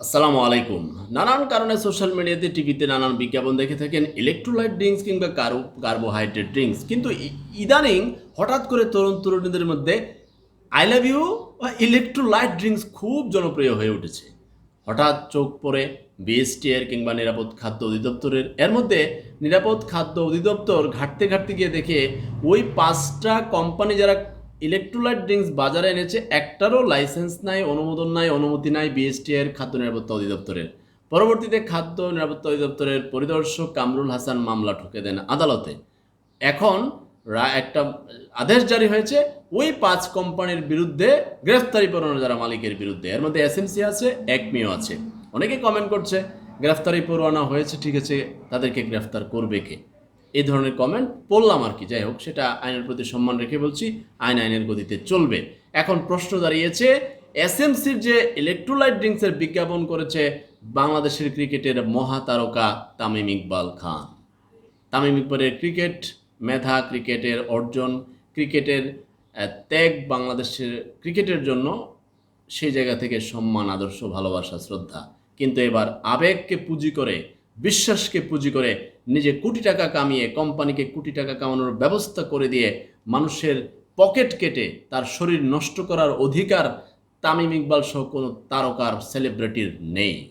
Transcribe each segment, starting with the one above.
আসসালামু আলাইকুম। নানান কারণে সোশ্যাল মিডিয়াতে টিভিতে নানান বিজ্ঞাপন দেখে থাকেন ইলেকট্রোলাইট ড্রিঙ্কস কিংবা কার্ব কার্বোহাইড্রেট ড্রিঙ্কস কিন্তু ইদানিং হঠাৎ করে তরুণ তরুণীদের মধ্যে আই লাভ ইউ বা ইলেকট্রোলাইট ড্রিঙ্কস খুব জনপ্রিয় হয়ে উঠেছে। হঠাৎ চোখ পড়ে বিএসটিআর কিংবা নিরাপদ খাদ্য অধিদপ্তরের। এর মধ্যে নিরাপদ খাদ্য অধিদপ্তর ঘাটতে ঘাটতে গিয়ে দেখে ওই পাঁচটা কোম্পানি যারা ইলেকট্রোলাইট ড্রিঙ্কস বাজারে এনেছে, একটারও লাইসেন্স নাই, অনুমোদন নাই, অনুমতি নাই বিএসটিআর খাদ্য নিরাপত্তা অধিদপ্তরের। পরবর্তীতে খাদ্য নিরাপত্তা অধিদপ্তরের পরিদর্শক কামরুল হাসান মামলা ঠুকে দেন আদালতে। এখন একটা আদেশ জারি হয়েছে, ওই পাঁচ কোম্পানির বিরুদ্ধে গ্রেফতারি পরোয়ানা যারা মালিকের বিরুদ্ধে। এর মধ্যে এসএমসি আছে, একমিও আছে। অনেকে কমেন্ট করছে, গ্রেফতারি পরোয়ানা হয়েছে, ঠিক আছে, তাদেরকে গ্রেফতার করবে কে? এই ধরনের কমেন্ট পড়লাম আর কি। যাই হোক, সেটা আইনের প্রতি সম্মান রেখে বলছি, আইন আইনের গতিতে চলবে। এখন প্রশ্ন দাঁড়িয়েছে এসএমসির যে ইলেকট্রোলাইট ড্রিঙ্কসের বিজ্ঞাপন করেছে বাংলাদেশের ক্রিকেটের মহাতারকা তামিম ইকবাল খান। তামিম ইকবালের ক্রিকেট মেধা, ক্রিকেটের অর্জন, ক্রিকেটের ত্যাগ বাংলাদেশের, ক্রিকেটের জন্য সেই জায়গা থেকে সম্মান, আদর্শ, ভালোবাসা, শ্রদ্ধা। কিন্তু এবার আবেগকে পুঁজি করে, বিশ্বাসকে পুঁজি করে নিজে কোটি টাকা কামিয়ে কোম্পানিকে কোটি টাকা কামানোর ব্যবস্থা করে দিয়ে মানুষের পকেট কেটে তার শরীর নষ্ট করার অধিকার তামিম ইকবাল সহ কোনো তারকার সেলিব্রিটির নেই।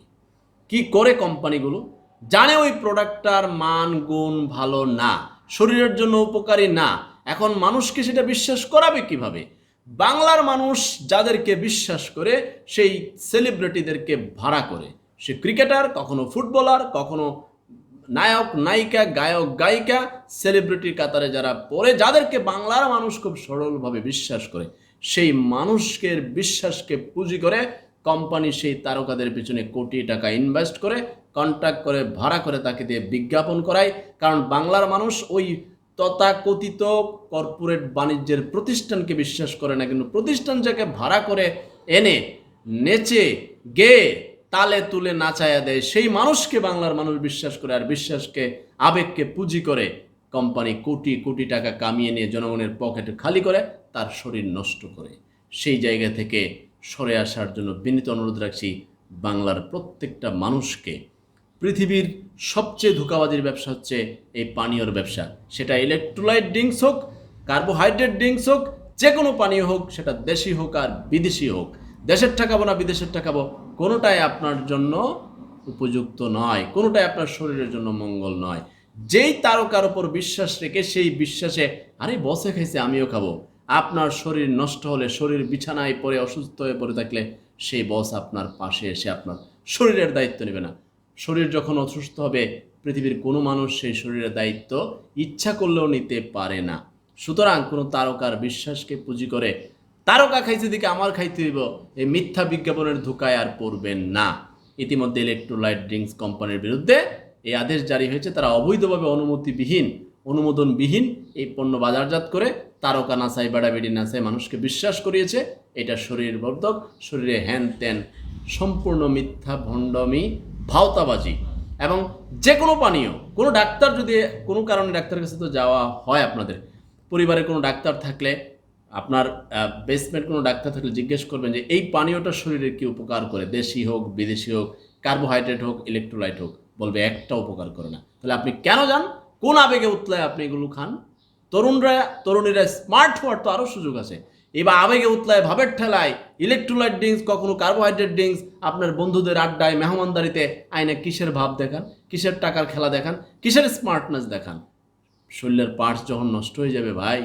কি করে কোম্পানিগুলো? জানে ওই প্রোডাক্টটার মান, গুণ ভালো না, শরীরের জন্য উপকারী না। এখন মানুষকে সেটা বিশ্বাস করাবে কীভাবে? বাংলার মানুষ যাদেরকে বিশ্বাস করে, সেই সেলিব্রিটিদেরকে ভাড়া করে। সে ক্রিকেটার কখনো ফুটবলার কখনো নায়ক, নায়িকা, গায়ক, গায়িকা সেলিব্রিটির কাতারে যারা পড়ে, যাদেরকে বাংলার মানুষ খুব সরলভাবে বিশ্বাস করে, সেই মানুষকে বিশ্বাসকে পুঁজি করে কোম্পানি সেই তারকাদের পিছনে কোটি টাকা ইনভেস্ট করে কন্ট্যাক্ট করে, ভাড়া করে তাকে দিয়ে বিজ্ঞাপন করায়। কারণ বাংলার মানুষ ওই তথাকথিত কর্পোরেট বাণিজ্যের প্রতিষ্ঠানকে বিশ্বাস করে না, কিন্তু প্রতিষ্ঠান যাকে ভাড়া করে, এনে, নেচে গেয়ে তালে তুলে নাচায়া দেয়। সেই মানুষকে বাংলার মানুষ বিশ্বাস করে আর বিশ্বাসকে, আবেগকে পুঁজি করে কোম্পানি কোটি কোটি টাকা কামিয়ে নিয়ে জনগণের পকেটে খালি করে, তার শরীর নষ্ট করে। সেই জায়গা থেকে সরে আসার জন্য বিনীত অনুরোধ রাখছি বাংলার প্রত্যেকটা মানুষকে। পৃথিবীর সবচেয়ে ধোকাবাজির ব্যবসা হচ্ছে এই পানীয়র ব্যবসা। সেটা ইলেকট্রোলাইট ড্রিঙ্কস হোক কার্বোহাইড্রেট ড্রিঙ্কস হোক যে কোনো পানীয় হোক, সেটা দেশি হোক আর বিদেশি হোক। দেশের ঠাকাবো না, বিদেশের ঠাকাবো কোনোটাই আপনার জন্য উপযুক্ত নয়, কোনোটাই আপনার শরীরের জন্য মঙ্গল নয়। যেই তারকার উপর বিশ্বাস রেখে সেই বিশ্বাসে, আরে, বসে খাইছে, আমিও খাব। আপনার শরীর নষ্ট হলে, শরীর বিছানায় পড়ে, অসুস্থ হয়ে পড়ে থাকলে সেই বস আপনার পাশে এসে আপনার শরীরের দায়িত্ব নেবে না। শরীর যখন অসুস্থ হবে, পৃথিবীর কোনো মানুষ সেই শরীরের দায়িত্ব ইচ্ছা করলেও নিতে পারে না। সুতরাং কোনো তারকার বিশ্বাসকে পুঁজি করে তারকা খাইছে দিকে আমার খাইতে হইব। এই মিথ্যা বিজ্ঞাপনের ধোকায় আর পড়বেন না। ইতিমধ্যে ইলেকট্রোলাইট ড্রিঙ্কস কোম্পানির বিরুদ্ধে এই আদেশ জারি হয়েছে। তারা অবৈধভাবে অনুমতিবিহীন, অনুমোদনবিহীন এই পণ্য বাজারজাত করে তারকা নাসাই বেড়াবেড়ি নাসাই মানুষকে বিশ্বাস করিয়েছে। এটা শরীর বর্ধক শরীরে হ্যান ত্যান, সম্পূর্ণ মিথ্যা ভণ্ডমি, ভাওতাবাজি। এবং যে কোনো পানীয়, কোনো ডাক্তার যদি কোনো কারণে ডাক্তারের কাছে তো যাওয়া হয় আপনাদের পরিবারে কোনো ডাক্তার থাকলে আপনার বেসমেন্ট কোনো ডাক্তার থাকলে জিজ্ঞেস করবেন যে, এই পানীয়টা শরীরে কি উপকার করে? দেশি হোক, বিদেশি হোক কার্বোহাইড্রেট হোক ইলেকট্রোলাইট হোক? বলবে, একটা উপকার করে না। তাহলে আপনি কেন যান? কোন আবেগে উতলায় আপনি এগুলো খান? তরুণরা, তরুণীরা স্মার্ট হওয়ার তো আরও সুযোগ আছে। এবার আবেগে উতলায় ভাবের ঠেলায় ইলেকট্রোলাইট ড্রিঙ্কস কখনো কার্বোহাইড্রেট ড্রিঙ্কস আপনার বন্ধুদের আড্ডায়, মেহমানদারিতে আইনে কিসের ভাব দেখান? কিসের টাকার খেলা দেখান? কিসের স্মার্টনেস দেখান? শরীরের পার্টস যখন নষ্ট হয়ে যাবে, ভাই।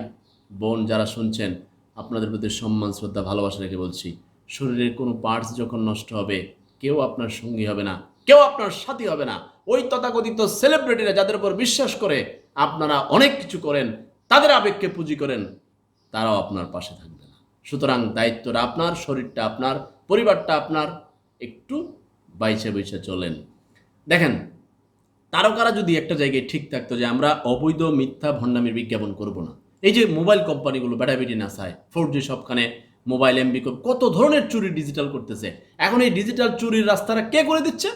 বোন যারা শুনছেন, আপনাদের প্রতি সম্মান, শ্রদ্ধা, ভালোবাসা রেখে বলছি, শরীরের কোনো পার্টস যখন নষ্ট হবে, কেউ আপনার সঙ্গী হবে না, কেউ আপনার সাথী হবে না। ওই তথাকথিত সেলিব্রিটিরা যাদের উপর বিশ্বাস করে, আপনারা অনেক কিছু করেন, তাদের আবেগকে পুঁজি করেন, তারাও আপনার পাশে থাকবে না। সুতরাং দায়িত্বটা আপনার, শরীরটা আপনার, পরিবারটা আপনার, একটু বাইছে বাইছে চলেন। দেখেন, তারকারা যদি একটা জায়গায় ঠিক থাকতো যে আমরা অবৈধ মিথ্যা ভণ্ডামির বিজ্ঞাপন করব না এই যে মোবাইল কোম্পানিগুলো ব্যাটাবেটি না চায় ফোর জি সবখানে মোবাইল এমবি কত ধরনের চুরি ডিজিটাল করতেছে? এখন এই ডিজিটাল চুরির রাস্তাটা কে করে দিচ্ছে?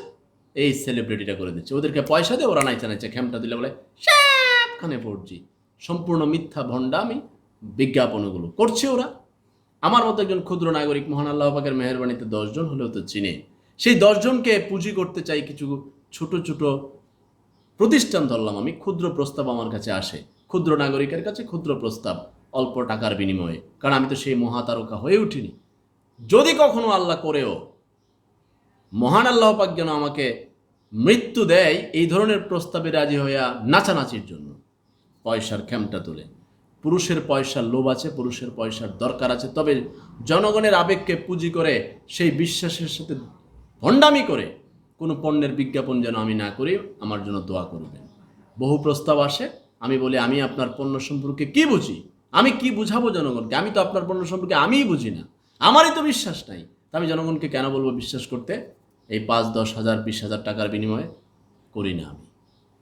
এই সেলিব্রিটিটা করে দিচ্ছে। ওদেরকে পয়সা দিয়ে ওরা নাইচা নাইচা খেমটা দিলে বলে, সবখানে ফোর জি সম্পূর্ণ মিথ্যা ভণ্ডামি বিজ্ঞাপনগুলো। করছে ওরা। আমার মতো একজন ক্ষুদ্র নাগরিক, মহান আল্লাহ পাকের মেহরবানিতে দশজন হলেও তো চিনে। সেই দশজনকে পুঁজি করতে চাই কিছু ছোট ছোট প্রতিষ্ঠান ধরলাম আমি, ক্ষুদ্র প্রস্তাব আমার কাছে আসে। ক্ষুদ্র নাগরিকের কাছে ক্ষুদ্র প্রস্তাব, অল্প টাকার বিনিময়ে। কারণ আমি তো সেই মহাতারকা হয়ে উঠিনি। যদি কখনো আল্লাহ করেও মহান আল্লাহ পাক যেন আমাকে মৃত্যু দেয়, এই ধরনের প্রস্তাবে রাজি হইয়া নাচানাচির জন্য, পয়সার খেমটা তুলে। পুরুষের পয়সার লোভ আছে, পুরুষের পয়সার দরকার আছে, তবে জনগণের আবেগকে পুঁজি করে, সেই বিশ্বাসের সাথে ভণ্ডামি করে কোনো পণ্যের বিজ্ঞাপন যেন আমি না করি, আমার জন্য দোয়া করবেন। বহু প্রস্তাব আসে আমি বলি, আমি আপনার পণ্য সম্পর্কে কি বুঝি? আমি কি বুঝাবো জনগণকে? আমি তো আপনার পণ্য সম্পর্কে আমিই বুঝি না। আমারই তো বিশ্বাস নাই। তা আমি জনগণকে কেন বলব বিশ্বাস করতে? এই পাঁচ, দশ হাজার, বিশ হাজার টাকার বিনিময়ে করি না আমি।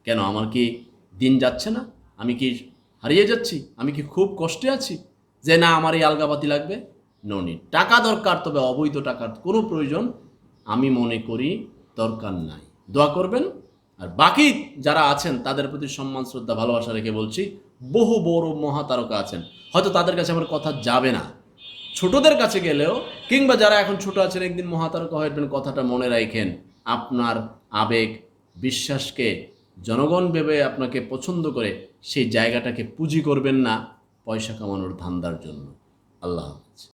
কেন, আমার কি দিন যাচ্ছে না? আমি কি হারিয়ে যাচ্ছি? আমি কি খুব কষ্টে আছি? যে না, আমার এই আলগাবাতি লাগবে? ননি টাকা দরকার, তবে অবৈধ টাকার কোনো প্রয়োজন আমি মনে করি দরকার নাই। দোয়া করবেন আর বাকি যারা আছেন, তাদের প্রতি সম্মান, শ্রদ্ধা, ভালোবাসা রেখে বলছি, বহু বড় মহাতারকা আছেন। হয়তো তাদের কাছে আমার কথা যাবে না। ছোটদের কাছে গেলেও, কিংবা যারা এখন ছোট আছেন, একদিন মহাতারকা হয়ে উঠবেন, কথাটা মনে রাখেন। আপনার আবেগ, বিশ্বাসকে জনগণ ভেবে আপনাকে পছন্দ করে, সেই জায়গাটাকে পুঁজি করবেন না, পয়সা কামানোর ধান্দার জন্য। আল্লাহ